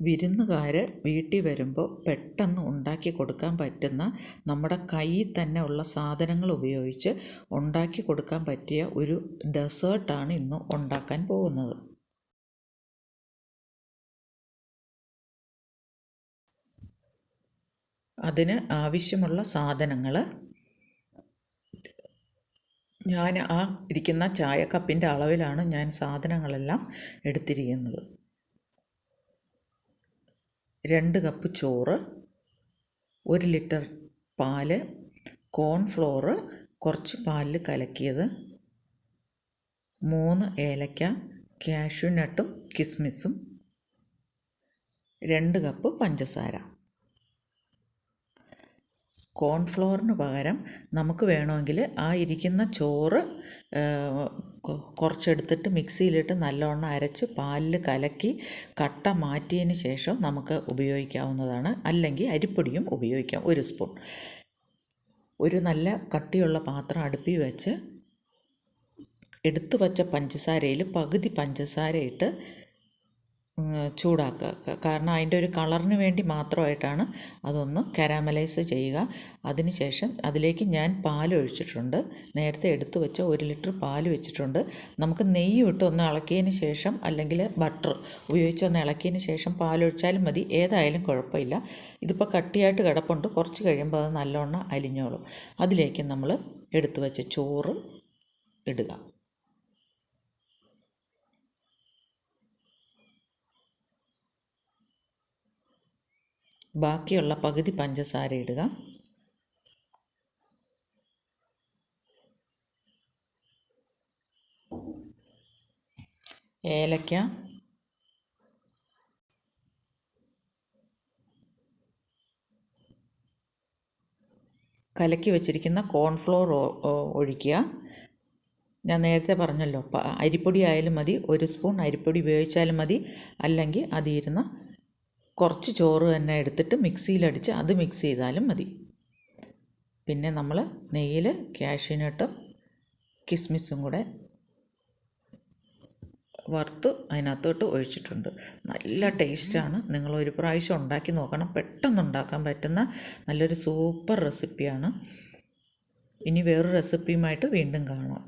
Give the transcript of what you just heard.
വിരുന്നുകാർ വീട്ടിൽ വരുമ്പോൾ പെട്ടെന്ന് ഉണ്ടാക്കി കൊടുക്കാൻ പറ്റുന്ന നമ്മുടെ കയ്യിൽ തന്നെ ഉള്ള സാധനങ്ങൾ ഉപയോഗിച്ച് ഉണ്ടാക്കി കൊടുക്കാൻ പറ്റിയ ഒരു ഡെസേർട്ടാണ് ഇന്ന് ഉണ്ടാക്കാൻ പോകുന്നത്. അതിന് ആവശ്യമുള്ള സാധനങ്ങൾ ഞാൻ ആ ഇരിക്കുന്ന ചായക്കപ്പിന്റെ അളവിലാണ് ഞാൻ സാധനങ്ങളെല്ലാം എടുത്തിരിക്കുന്നത്. രണ്ട് കപ്പ് ചോറ് ഒരു ലിറ്റർ പാൽ കോൺഫ്ലോർ കുറച്ച് പാലിൽ കലക്കിയത് മൂന്ന് ഏലക്ക കാഷ്യൂനട്ടും കിസ്മിസും രണ്ട് കപ്പ് പഞ്ചസാര. കോൺഫ്ലോറിന് പകരം നമുക്ക് വേണമെങ്കിൽ ആ ഇരിക്കുന്ന ചോറ് കുറച്ചെടുത്തിട്ട് മിക്സിയിലിട്ട് നല്ലവണ്ണം അരച്ച് പാലിൽ കലക്കി കട്ട മാറ്റിയതിന് ശേഷം നമുക്ക് ഉപയോഗിക്കാവുന്നതാണ്. അല്ലെങ്കിൽ അരിപ്പൊടിയും ഉപയോഗിക്കാം. ഒരു സ്പൂൺ. ഒരു നല്ല കട്ടിയുള്ള പാത്രം അടുപ്പിൽ വെച്ച് എടുത്തു വച്ച പഞ്ചസാരയിൽ പകുതി പഞ്ചസാര ഇട്ട് ചൂടാക്കുക. കാരണം അതിന്റെ ഒരു കളറിന് വേണ്ടി മാത്രമായിട്ടാണ് അതൊന്ന് കരാമലൈസ് ചെയ്യുക. അതിന് ശേഷം അതിലേക്ക് ഞാൻ പാൽ ഒഴിച്ചിട്ടുണ്ട്. നേരത്തെ എടുത്തു വെച്ച ഒരു ലിറ്റർ പാൽ വെച്ചിട്ടുണ്ട്. നമുക്ക് നെയ്യ് ഇട്ട് ഒന്ന് ഇളക്കിയതിന് ശേഷം അല്ലെങ്കിൽ ബട്ടർ ഉപയോഗിച്ച് ഒന്ന് ഇളക്കിയതിന് ശേഷം പാൽ ഒഴിച്ചാലും മതി. ഏതായാലും കുഴപ്പമില്ല. ഇതിപ്പോൾ കട്ടിയായിട്ട് കിടപ്പുണ്ട്. കുറച്ച് കഴിയുമ്പോൾ അത് നല്ലോണം അലിഞ്ഞോളും. അതിലേക്ക് നമ്മൾ എടുത്തു വെച്ച ചോറ് ഇടുക. ബാക്കിയുള്ള പകുതി പഞ്ചസാര ഇടുക. ഏലക്ക. കലക്കി വെച്ചിരിക്കുന്ന കോൺഫ്ലോർ ഒഴിക്കുക. ഞാൻ നേരത്തെ പറഞ്ഞല്ലോ അരിപ്പൊടി ആയാലും മതി ഒരു സ്പൂൺ അരിപ്പൊടി ഉപയോഗിച്ചാലും മതി അല്ലെങ്കിൽ അതിരുന്ന കുറച്ച് ചോറ് തന്നെ എടുത്തിട്ട് മിക്സിയിലടിച്ച് അത് മിക്സ് ചെയ്താലും മതി. പിന്നെ നമ്മൾ നെയ്യിൽ ക്യാഷ്യൂനട്ടും കിസ്മിസും കൂടെ വറുത്ത് അതിനകത്തോട്ട് ഒഴിച്ചിട്ടുണ്ട്. നല്ല ടേസ്റ്റാണ്. നിങ്ങൾ ഒരു പ്രാവശ്യം ഉണ്ടാക്കി നോക്കണം. പെട്ടെന്ന് ഉണ്ടാക്കാൻ പറ്റുന്ന നല്ലൊരു സൂപ്പർ റെസിപ്പിയാണ്. ഇനി വേറൊരു റെസിപ്പിയുമായിട്ട് വീണ്ടും കാണാം.